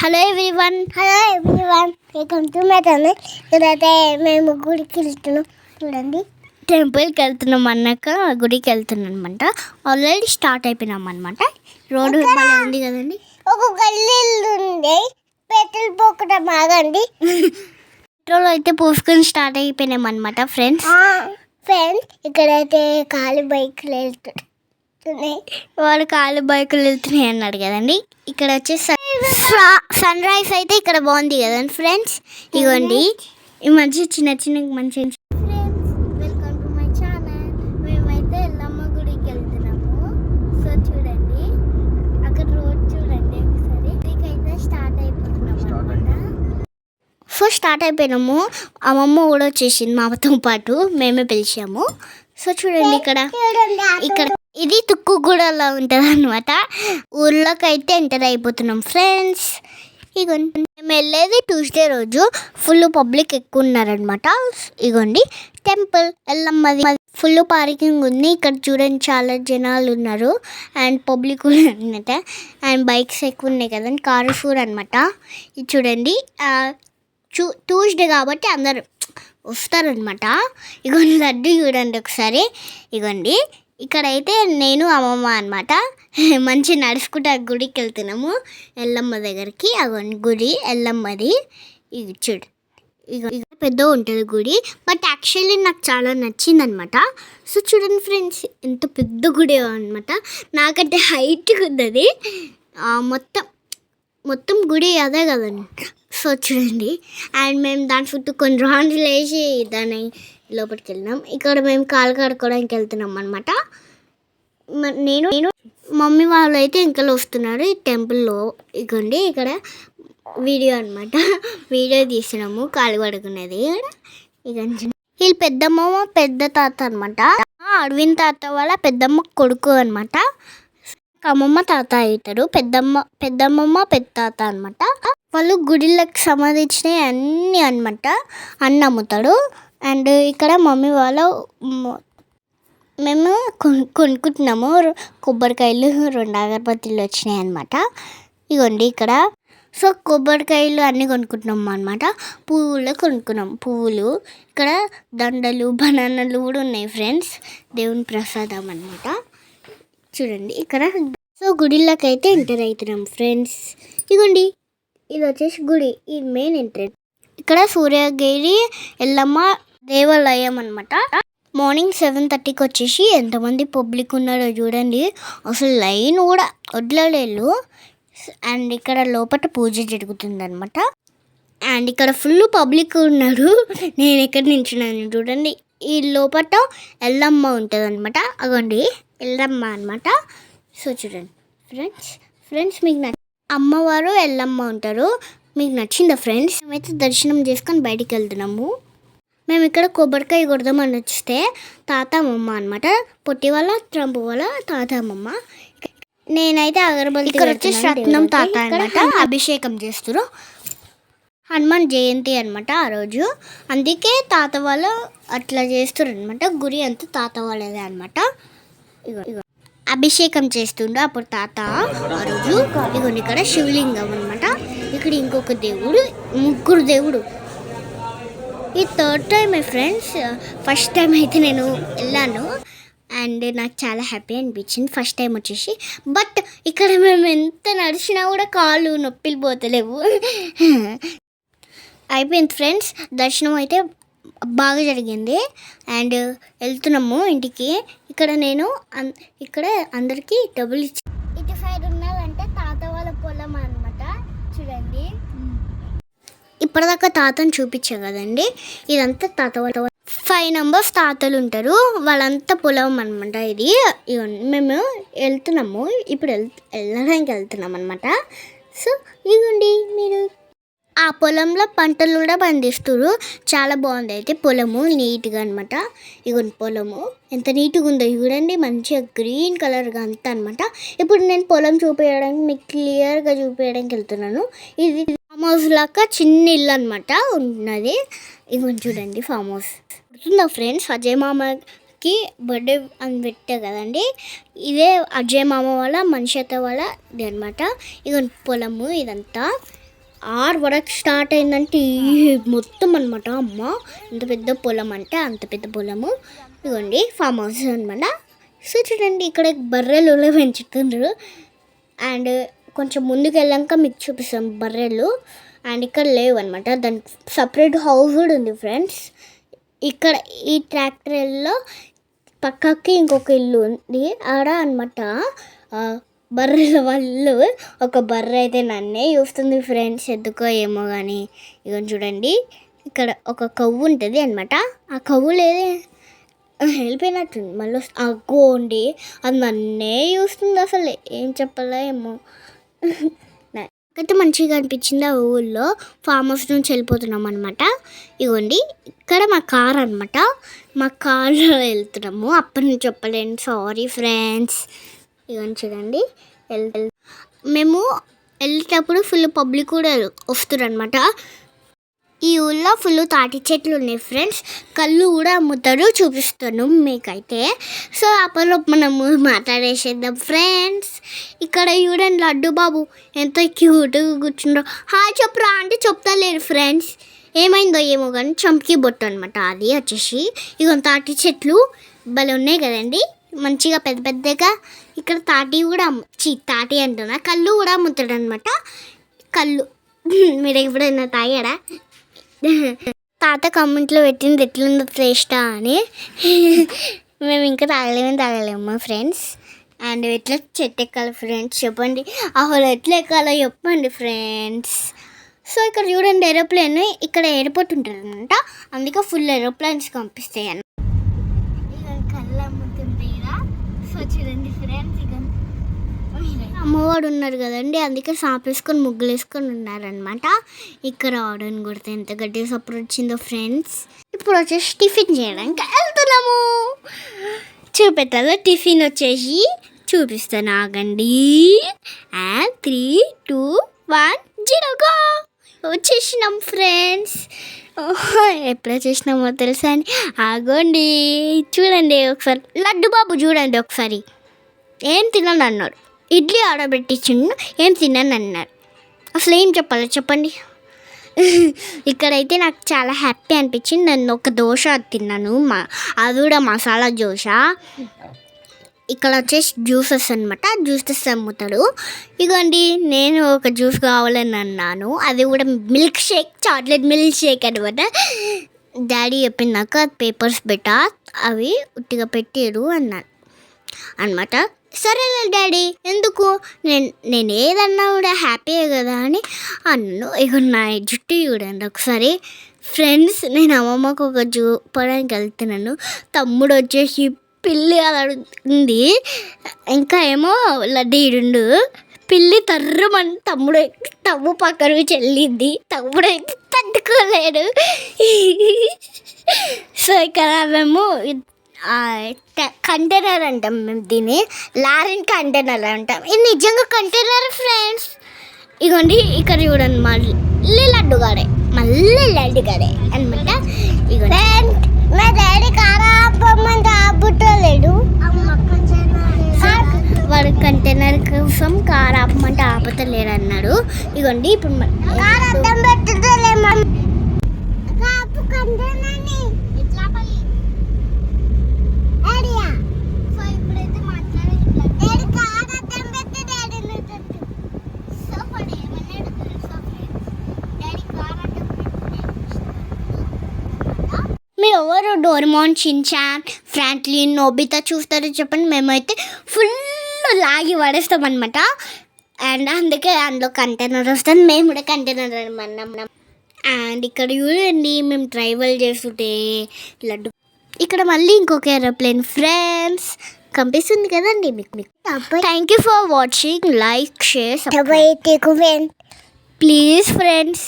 Hello everyone hello everyone welcome to my channel ఇదైతే మేము గుడికి వెళ్తున్నాం. చూడండి. టెంపుల్కి వెళ్తున్నాం అన్నాక గుడికి వెళ్తున్నాం అనమాట ఆల్రెడీ స్టార్ట్ అయిపోయినాం అనమాట రోడ్డు భలే ఉంది కదండి. ఒక గల్లీ ఉంది. పెట్రోల్ పోకుండా బాగండి పెట్రోల్ అయితే పోసుకొని స్టార్ట్ అయిపోయినాం అనమాట ఫ్రెండ్స్ ఫ్రెండ్స్ ఇక్కడైతే కాలు బైక్లు వెళ్తున్నాయి వాళ్ళు కాళ్ళు బైకులు వెళ్తున్నాయి అన్నాడు కదండి. ఇక్కడ వచ్చేసి సన్ రైజ్ అయితే ఇక్కడ బాగుంది కదండి ఫ్రెండ్స్. ఇగోండి. ఈ మంచి చిన్న చిన్న మంచి friends welcome to my channel మేమైతే ఎల్లమ్మ గుడికి వెళ్తున్నాము. సో చూడండి. అక్కడ రోడ్ చూడండి ఒకసారి. ఇకైతే స్టార్ట్ అయిపోతున్నాం అనమాట సో స్టార్ట్ అయిపోయినాము. అమ్మమ్మ కూడా వచ్చేసింది మామతో పాటు. మేమే పిలిచాము. సో చూడండి ఇక్కడ ఇక్కడ ఇది తుక్కుగూడలో ఉంటుంది అనమాట ఊర్లోకి అయితే ఎంటర్ అయిపోతున్నాం ఫ్రెండ్స్. ఇగోండి మేము వెళ్ళేది ట్యూస్డే రోజు. ఫుల్ పబ్లిక్ ఎక్కువ ఉన్నారనమాట ఇగోండి టెంపుల్ ఎల్లమ్మది. ఫుల్ పార్కింగ్ ఉంది. ఇక్కడ చూడండి చాలా జనాలు ఉన్నారు. అండ్ పబ్లిక్ కూడా అనమాట అండ్ బైక్స్ ఎక్కువ ఉన్నాయి కదండి కారు ఫూర్ అనమాట ఇది చూడండి చూ ట్యూస్డే కాబట్టి అందరు వస్తారనమాట ఇగోండి లడ్డు చూడండి ఒకసారి. ఇగోండి ఇక్కడైతే నేను అమ్మమ్మ అనమాట మంచి నడుచుకుంటా గుడికి వెళ్తున్నాము ఎల్లమ్మ దగ్గరికి అగోండి గుడి ఎల్లమ్మది. ఇది చూడు. ఇక ఇక పెద్ద ఉంటుంది గుడి. బట్ యాక్చువల్లీ నాకు చాలా నచ్చింది అనమాట సో చూడండి ఫ్రెండ్స్ ఎంత పెద్ద గుడి అనమాట నాకంటే హైట్గా ఉంది మొత్తం మొత్తం గుడి అదే కదండి. సో చూడండి. అండ్ మేము దాని చుట్టూ కొన్ని రాండ్లు వేసి దాన్ని లోపలికి వెళ్ళినాం ఇక్కడ మేము కాలు కడుక్కోవడానికి వెళ్తున్నాం అనమాట నేను నేను మమ్మీ వాళ్ళు అయితే ఇంకా వస్తున్నారు. ఈ టెంపుల్లో ఇగోండి ఇక్కడ వీడియో అనమాట వీడియో తీసినాము కాలు కడుకునేది ఇక వీళ్ళు పెద్దమ్మ పెద్ద తాత అనమాట అరవింద్ తాత వాళ్ళ పెద్దమ్మ కొడుకు అనమాట అమ్మమ్మ తాత అవుతారు పెద్దమ్మ పెద్దమ్మమ్మ పెద్ద తాత అనమాట వాళ్ళు గుడిలకు సంబంధించినవి అన్నీ అనమాట అన్ని అమ్ముతాడు అండ్ ఇక్కడ మమ్మీ వాళ్ళ మేము కొను కొనుక్కుంటున్నాము. కొబ్బరికాయలు రెండు అగరబత్తిలు వచ్చినాయి అనమాట ఇగోండి ఇక్కడ. సో కొబ్బరికాయలు అన్నీ కొనుక్కుంటున్నాం అనమాట పువ్వులు కొనుక్కున్నాం. పువ్వులు. ఇక్కడ దండలు బనానాలు కూడా ఉన్నాయి ఫ్రెండ్స్. దేవుని ప్రసాదం అనమాట చూడండి ఇక్కడ. సో గుడిలోకి అయితే ఎంటర్ అవుతున్నాం ఫ్రెండ్స్. ఇగోండి. ఇది వచ్చేసి గుడి. ఇది మెయిన్ ఎంట్రెన్స్. ఇక్కడ సూర్యగిరి ఎల్లమ్మ దేవాలయం అనమాట మార్నింగ్ సెవెన్ థర్టీకి వచ్చేసి ఎంతమంది పబ్లిక్ ఉన్నారో చూడండి. అసలు లైన్ కూడా వడ్లలేళ్ళు అండ్ ఇక్కడ లోపల పూజ జరుగుతుంది అనమాట అండ్ ఇక్కడ ఫుల్ పబ్లిక్ ఉన్నారు. నేను ఎక్కడ నించున్నాను చూడండి. ఈ లోపల ఎల్లమ్మ ఉంటుంది అనమాట అగోండి ఎల్లమ్మ అనమాట సో చూడండి. ఫ్రెండ్స్ ఫ్రెండ్స్ మీకు నచ్చ అమ్మవారు ఎల్లమ్మ ఉంటారు. మీకు నచ్చిందా ఫ్రెండ్స్ మేమైతే దర్శనం చేసుకొని బయటికి వెళ్తున్నాము. మేము ఇక్కడ కొబ్బరికాయ కొడదామని వస్తే తాత అమ్మమ్మ అనమాట పొట్టి వాళ్ళ ట్రంప్ వాళ్ళ తాత అమ్మమ్మ. నేనైతే అగరబత్తి ఇక్కడ వచ్చేసి రత్నం తాత అనమాట అభిషేకం చేస్తారు హనుమాన్ జయంతి అనమాట ఆ రోజు. అందుకే తాత వాళ్ళు అట్లా చేస్తారు అనమాట గురి అంతా తాత వాళ్ళదే అనమాట ఇగో ఇగో. అభిషేకం చేస్తుండే అప్పుడు తాత ఆ రోజు. ఇగోండి ఇక్కడ శివలింగం అనమాట ఇక్కడ ఇంకొక దేవుడు ముగ్గురు దేవుడు. ఈ third time my friends first time అయితే నేను వెళ్ళాను. అండ్ నాకు చాలా హ్యాపీ అనిపించింది ఫస్ట్ టైం వచ్చేసి. బట్ ఇక్కడ మేము ఎంత నడిచినా కూడా కాళ్ళు నొప్పిలు పోతలేవు. అయిపోయింది ఫ్రెండ్స్ దర్శనం అయితే బాగా జరిగింది. అండ్ వెళ్తున్నాము ఇంటికి. ఇక్కడ నేను ఇక్కడ అందరికీ డబ్బులు ఇచ్చి ఇటు సైడ్ ఉన్నారంటే తాత వాళ్ళ పొలం అనమాట చూడండి. ఇప్పటిదాకా తాతను చూపించాం కదండి. ఇదంతా తాత ఫైవ్ నంబర్స్ తాతలు ఉంటారు. వాళ్ళంతా పొలం అనమాట ఇది. మేము వెళ్తున్నాము. ఇప్పుడు వెళ్ వెళ్ళడానికి వెళ్తున్నాం అనమాట సో ఇదిగోండి మీరు. ఆ పొలంలో పంటలు కూడా పండిస్తారు చాలా బాగుంది. అయితే పొలము నీట్గా అనమాట ఇగోండి పొలము. ఎంత నీట్గా ఉందో చూడండి. మంచిగా గ్రీన్ కలర్గా అంతా అనమాట ఇప్పుడు నేను పొలం చూపించడానికి మీకు క్లియర్గా చూపించడానికి వెళ్తున్నాను. ఇది ఫామ్ హౌస్ లాగా చిన్న ఇల్లు అనమాట ఉన్నది. ఇగోండి చూడండి ఫామ్ హౌస్. గుర్తుందా ఫ్రెండ్స్? అజయ్ మామకి బర్త్డే అని పెట్టా కదండి. ఇదే అజయ్ మామ వాళ్ళ మనిషి వాళ్ళ ఇది అనమాట ఇక పొలము ఇదంతా. ఆరు వరకు స్టార్ట్ అయిందంటే ఈ మొత్తం అనమాట అమ్మ ఇంత పెద్ద పొలం అంటే అంత పెద్ద పొలము. ఇదిగోండి ఫామ్ హౌస్ అనమాట సో చూడండి ఇక్కడ బర్రెలు పెంచుతున్నారు. పెంచుతుండ్రు అండ్ కొంచెం ముందుకు వెళ్ళాక మీకు చూపిస్తాం బర్రెలు. అండ్ ఇక్కడ లేవు అనమాట దానికి సపరేట్ హౌస్ కూడా ఉంది ఫ్రెండ్స్ ఇక్కడ ఈ ట్రాక్టర్లో పక్కకి ఇంకొక ఇల్లు ఉంది. ఆడ అనమాట బర్రెల వాళ్ళు ఒక బర్రె అయితే నన్నే చూస్తుంది ఫ్రెండ్స్ ఎందుకో ఏమో కానీ ఇక చూడండి ఇక్కడ ఒక కవ్వు ఉంటుంది అనమాట ఆ కవ్వు లేదే వెళ్ళిపోయినట్టుంది మళ్ళీ ఆ అగ్గోండి అది నన్నే చూస్తుంది అసలు. ఏం చెప్పాలో ఏమో. నాకైతే మంచిగా అనిపించింది ఆ ఊళ్ళో. ఫామ్ హౌస్ నుంచి వెళ్ళిపోతున్నాం అనమాట ఇగోండి ఇక్కడ మా కార్ అనమాట మా కార్లో వెళ్తున్నాము. అప్పటి నుంచి చెప్పలేను. Sorry friends. ఇవన్నీ చూడండి. మేము వెళ్ళేటప్పుడు ఫుల్ పబ్లిక్ కూడా వస్తారు అనమాట ఈ ఊళ్ళో ఫుల్ తాటి చెట్లు ఉన్నాయి ఫ్రెండ్స్ కళ్ళు కూడా అమ్ముతారు చూపిస్తాను మీకైతే. సో అప్పుడు మనము మాట్లాడేసేద్దాం ఫ్రెండ్స్ ఇక్కడ చూడండి లడ్డు బాబు ఎంత క్యూట్గా కూర్చుండ్రో హాయ్ చెప్పురా అంటే చెప్తలేరు ఫ్రెండ్స్ ఏమైందో ఏమో కానీ చంపకి బొట్టు అనమాట అది వచ్చేసి ఇక తాటి చెట్లు భలే ఉన్నాయి కదండి. మంచిగా పెద్ద పెద్దగా ఇక్కడ తాటి కూడా అమ్ము చీ తాటి అంటున్నా కళ్ళు కూడా అమ్ముతాడు అనమాట కళ్ళు. మీరు ఎప్పుడైనా తాగాడా తాత కామెంట్లో పెట్టింది ఎట్లుందో టేస్టా అని. మేము ఇంకా తాగలేము తాగలేము ఫ్రెండ్స్. అండ్ ఎట్లా చెట్టు ఎక్కాలి ఫ్రెండ్స్ చెప్పండి. అసలు ఎట్లా ఎక్కాలో చెప్పండి ఫ్రెండ్స్. సో ఇక్కడ చూడండి ఏరోప్లేన్. ఇక్కడ ఎయిర్పోర్ట్ ఉంటుంది అనమాట అందుకే ఫుల్ ఏరోప్లేన్స్ పంపిస్తాయి అమ్మవాడు ఉన్నారు కదండి అందుకే సాపేసుకొని ముగ్గులేసుకొని ముగ్గులు వేసుకొని ఉన్నారనమాట ఇక్కడ ఆర్డర్ కొడితే ఎంత గట్టిగా సపోర్ట్ వచ్చిందో ఫ్రెండ్స్ ఇప్పుడు వచ్చేసి టిఫిన్ చేయడానికి వెళ్తున్నాము. చూపెట్టాలో? టిఫిన్ వచ్చేసి చూపిస్తాను ఆగండి. And three two one zero go వచ్చేసినాం ఫ్రెండ్స్. ఎప్పుడో చేసినామో తెలుసా అని. ఆగోండి చూడండి ఒకసారి. లడ్డు బాబు చూడండి ఒకసారి. ఏం తినను అన్నాడు. ఇడ్లీ ఆర్డర్ పెట్టించిండు ఏం తినను అన్నాడు. అసలు ఏం చెప్పాలి చెప్పండి. ఇక్కడైతే నాకు చాలా హ్యాపీ అనిపించింది. నేను ఒక దోశ తిన్నాను మా అది కూడా మసాలా దోశ. ఇక్కడ వచ్చేసి జ్యూసెస్ అనమాట జ్యూసెస్ అమ్ముతాడు ఇగోండి నేను ఒక జ్యూస్ కావాలని అన్నాను. అది కూడా milk shake chocolate milk shake అనమాట డాడీ చెప్పినాక పేపర్స్ పెట్టా. అవి ఉట్టిగా పెట్టారు అన్నాను అనమాట సరేలే డాడీ ఎందుకు? నేను నేను ఏదన్నా కూడా హ్యాపీయే కదా అని అన్ను ఇక నా జుట్టు చూడండి ఒకసారి. ఫ్రెండ్స్ నేను అమ్మమ్మకు ఒక చూపడానికి వెళ్తున్నాను. తమ్ముడు వచ్చేసి పిల్లి అడుగుతుంది. ఉంది ఇంకా ఏమో లడ్డీడుండు పిల్లి తర్రమని తమ్ముడు తమ్ము పక్కన చెల్లింది. తమ్ముడు తట్టుకోలేడు. సో ఇక్కడ మేము కంటైనర్ అంటాం మేము దీన్ని. లారెన్ కంటైనర్ అంటాం. ఇది నిజంగా కంటైనర్ ఫ్రెండ్స్ ఇగోండి ఇక్కడ చూడండి మళ్ళీ లడ్డుగాడే. మళ్ళీ లడ్డుగాడే అనమాట ఇగోండి. మా డాడీ కారా అప్పమంటే ఆపుతలేడు వాడు కంటైనర్ కోసం కార్ ఆపమంటే ఆపుతలేరు అన్నాడు ఇగోండి ఇప్పుడు కారు అడ్డం పెట్టలే కాపు కంటేనని ఇట్లా పల్లి ఏడియా సో ఇప్పుడైతే మాట్లాడే డాడీ కారు అడ్డం పెట్టి డాడీ సో పడి ఏమన్నాడు తెలుసా ఫ్రెండ్స్ డాడీ కారు అడ్డం పెట్టి మీరు ఎవరు డోర్మాన్ షిన్చాన్ ఫ్రాంక్లిన్ నోబితా చూస్తారో చెప్పండి. మేమైతే ఫుల్ లాగి పడేస్తాం అనమాట అండ్ అందుకే అందులో కంటైనర్ వస్తుంది. మేము కూడా కంటైనర్ అన్నాం అండ్ ఇక్కడ చూడండి మేము ట్రైవల్ చేస్తుంటే లడ్డు. ఇక్కడ మళ్ళీ ఇంకొక ఏరోప్లేన్ ఫ్రెండ్స్ కనిపిస్తుంది కదండి మీకు మీకు. Thank you for watching like share please friends